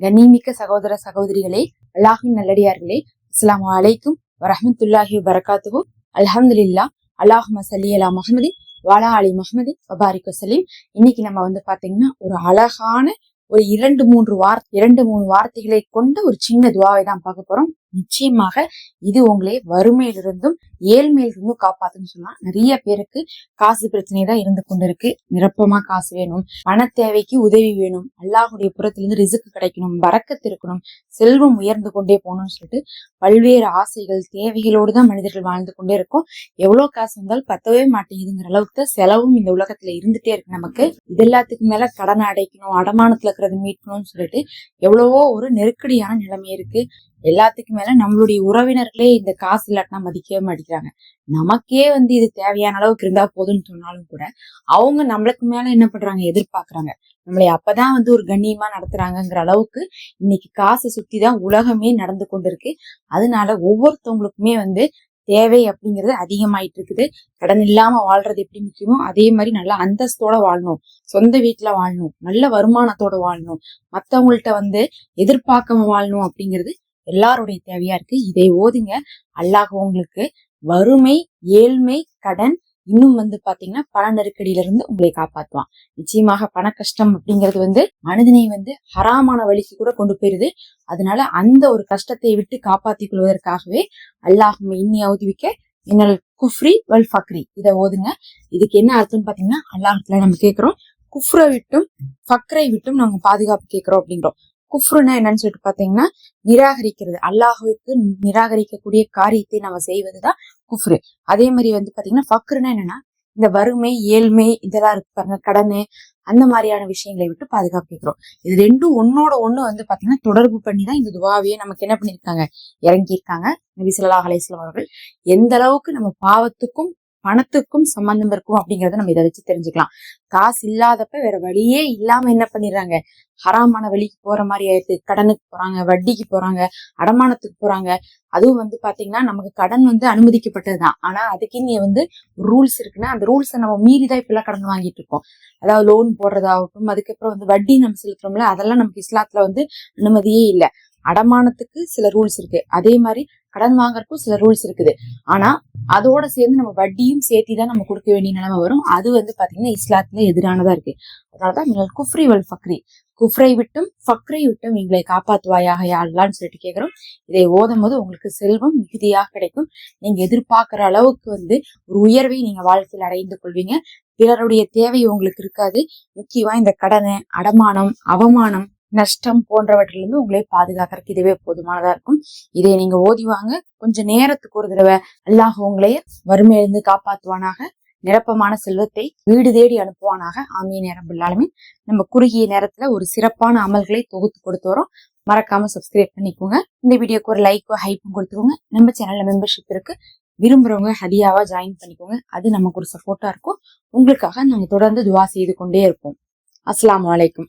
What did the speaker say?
கண்ணிமிக்க சகோதர சகோதரிகளே அல்லாஹின் நல்லடியார்களே அஸ்லாம் அலைக்கும் வரஹ்மத்துல்லாஹி வரகாத்துஹு அல்ஹம்துலில்லாஹ் அல்லாஹும மசலி அலா முஹம்மதி வாலா அலி முஹம்மதி வபாரிக் வசலீம் இன்னைக்கு நம்ம வந்து பாத்தீங்கன்னா ஒரு அழகான ஒரு இரண்டு மூன்று வார் இரண்டு மூணு வார்த்தைகளை கொண்ட ஒரு சின்ன துவாவை தான் பார்க்க போறோம். நிச்சயமாக இது உங்களை வறுமையிலிருந்தும் ஏழ்மையிலிருந்தும் காப்பாத்துன்னு சொல்லலாம். நிறைய பேருக்கு காசு பிரச்சனை தான் இருந்து கொண்டிருக்கு. நிரப்பமா காசு வேணும் பண தேவைக்கு உதவி வேணும் அல்லாஹுடைய புறத்திலிருந்து ரிசுக்கு கிடைக்கணும் பறக்கத்து இருக்கணும் செல்வம் உயர்ந்து கொண்டே போகணும்னு சொல்லிட்டு பல்வேறு ஆசைகள் தேவைகளோடு தான் மனிதர்கள் வாழ்ந்து கொண்டே இருக்கும். எவ்வளவு காசு வந்தாலும் பத்தவே மாட்டேங்குதுங்கிற அளவுக்கு தான் செலவும் இந்த உலகத்துல இருந்துட்டே இருக்கு நமக்கு. இது எல்லாத்துக்கும் மேல கடனை அடைக்கணும் அடமானத்துல இருக்கிறது மீட்கணும்னு சொல்லிட்டு எவ்வளவோ ஒரு நெருக்கடியான நிலைமை இருக்கு. எல்லாத்துக்கும் மேல நம்மளுடைய உறவினர்களே இந்த காசு இல்லாட்டினா மதிக்கவே மாட்டேங்கிறாங்க. நமக்கே வந்து இது தேவையான அளவுக்கு இருந்தா போதும்னு சொன்னாலும் கூட அவங்க நம்மளுக்கு மேல என்ன பண்றாங்க? எதிர்பார்க்கறாங்க. நம்மளை அப்பதான் வந்து ஒரு கண்ணியமா நடத்துறாங்கிற அளவுக்கு இன்னைக்கு காசை சுத்தி தான் உலகமே நடந்து கொண்டிருக்கு. அதனால ஒவ்வொருத்தவங்களுக்குமே வந்து தேவை அப்படிங்கிறது அதிகமாயிட்டு இருக்குது கடன் இல்லாம வாழ்றது எப்படி முக்கியமோ அதே மாதிரி நல்லா அந்தஸ்தோட வாழணும். சொந்த வீட்டுல வாழணும். நல்ல வருமானத்தோட வாழணும். மத்தவங்கள்ட்ட வந்து எதிர்பார்க்காம வாழணும் அப்படிங்கிறது எல்லாருடைய தேவையா இருக்கு. இதை ஓதுங்க. அல்லாஹ் உங்களுக்கு வறுமை ஏழ்மை கடன் இன்னும் வந்து பாத்தீங்கன்னா பண நெருக்கடியில இருந்து உங்களை காப்பாத்துவான். நிச்சயமாக பண கஷ்டம் அப்படிங்கிறது வந்து மனிதனை வந்து ஹராமான வழிக்கு கூட கொண்டு போயிருது. அதனால அந்த ஒரு கஷ்டத்தை விட்டு காப்பாத்திக் கொள்வதற்காகவே அல்லாஹ் இன்னி அவதிவிக்க இன்னல் குஃப்ரி வல் ஃபக்ரி. இதை ஓதுங்க. இதுக்கு என்ன அர்த்தம்னு பாத்தீங்கன்னா அல்லாஹத்துல நம்ம கேட்கிறோம் குஃப்ரை விட்டும் ஃபக்ரை விட்டும் நம்ம பாதுகாப்பு கேட்கிறோம் அப்படிங்கிறோம். குஃப்ருன்னா என்னன்னு சொல்லிட்டு பாத்தீங்கன்னா நிராகரிக்கிறது. அல்லாஹுக்கு நிராகரிக்கக்கூடிய காரியத்தை நம்ம செய்வதுதான் குஃப்ரு. அதே மாதிரி வந்து பாத்தீங்கன்னா ஃபக்ருன்னா என்னன்னா இந்த வறுமை ஏழ்மை இதெல்லாம் இருக்கு பாருங்க கடனு அந்த மாதிரியான விஷயங்களை விட்டு பாதுகாப்புக்கிறோம் இது ரெண்டும் ஒன்னோட ஒண்ணு வந்து பாத்தீங்கன்னா தொடர்பு பண்ணி தான் இந்த துவாவையே நமக்கு என்ன பண்ணியிருக்காங்க? இறங்கியிருக்காங்க. நபி ஸல்லல்லாஹு அவர்கள். எந்த அளவுக்கு நம்ம பாவத்துக்கும் பணத்துக்கும் சம்பந்தம் இருக்கும் அப்படிங்கறத நம்ம இதை வச்சு தெரிஞ்சுக்கலாம். காசு இல்லாதப்ப வேற வழியே இல்லாம என்ன பண்ணிடுறாங்க? ஹராமான வழிக்கு போற மாதிரி ஆயிடுது. கடனுக்கு போறாங்க வட்டிக்கு போறாங்க அடமானத்துக்கு போறாங்க. அதுவும் வந்து பாத்தீங்கன்னா நமக்கு கடன் வந்து அனுமதிக்கப்பட்டதுதான். ஆனா அதுக்குன்னு வந்து ரூல்ஸ் இருக்குன்னா அந்த ரூல்ஸை நம்ம மீறி தான் இப்பெல்லாம் கடன் வாங்கிட்டு இருக்கோம். அதாவது லோன் போடுறதாகட்டும் அதுக்கப்புறம் வந்து வட்டி நம்ம செலுத்துறோம்ல அதெல்லாம் நமக்கு இஸ்லாத்துல வந்து அனுமதியே இல்லை. அடமானத்துக்கு சில ரூல்ஸ் இருக்கு. அதே மாதிரி கடன் வாங்குறதுக்கும் சில ரூல்ஸ் இருக்குது. ஆனா அதோட சேர்ந்து நம்ம வட்டியும் சேர்த்தி தான் நம்ம கொடுக்க வேண்டிய நிலைமை வரும். அது வந்து பாத்தீங்கன்னா இஸ்லாத்துல எதிரானதா இருக்கு. அதனாலதான் நீங்கள் குஃப்ரி வல் ஃபக்ரி. குஃப்ரை விட்டும் ஃபக்ரை விட்டும் எங்களை காப்பாத்துவாயாக யாழ்லான்னு சொல்லிட்டு கேட்கிறோம் இதை ஓதும் போது உங்களுக்கு செல்வம் மிகுதியாக கிடைக்கும். நீங்க எதிர்பார்க்கிற அளவுக்கு வந்து ஒரு உயர்வை நீங்க வாழ்க்கையில் அடைந்து கொள்வீங்க. பிறருடைய தேவை உங்களுக்கு இருக்காது. முக்கியமா இந்த கடனை அடமானம் அவமானம் நஷ்டம் போன்றவற்றிலிருந்து உங்களை பாதுகாக்கிறதுக்கு இதுவே போதுமானதா இருக்கும். இதை நீங்க ஓதிவாங்க கொஞ்சம் நேரத்துக்கு ஒரு தடவை அல்லாஹ் உங்களைய வறுமையிலிருந்து காப்பாற்றுவானாக நிரப்பமான செல்வத்தை வீடு தேடி அனுப்புவானாக. ஆமிய நேரம் இல்லாலுமே நம்ம குறுகிய நேரத்துல ஒரு சிறப்பான அமல்களை தொகுத்து கொடுத்து வரோம். மறக்காம சப்ஸ்கிரைப் பண்ணிக்கோங்க. இந்த வீடியோக்கு ஒரு லைக்கோ ஹைப்பும் கொடுத்துக்கோங்க. நம்ம சேனல்ல மெம்பர்ஷிப் இருக்கு. விரும்புறவங்க ஹதியாவா ஜாயின் பண்ணிக்கோங்க. அது நமக்கு ஒரு சப்போர்ட்டா இருக்கும். உங்களுக்காக நாங்க தொடர்ந்து துவா செய்து கொண்டே இருப்போம். அஸ்லாம் அலைக்கும்.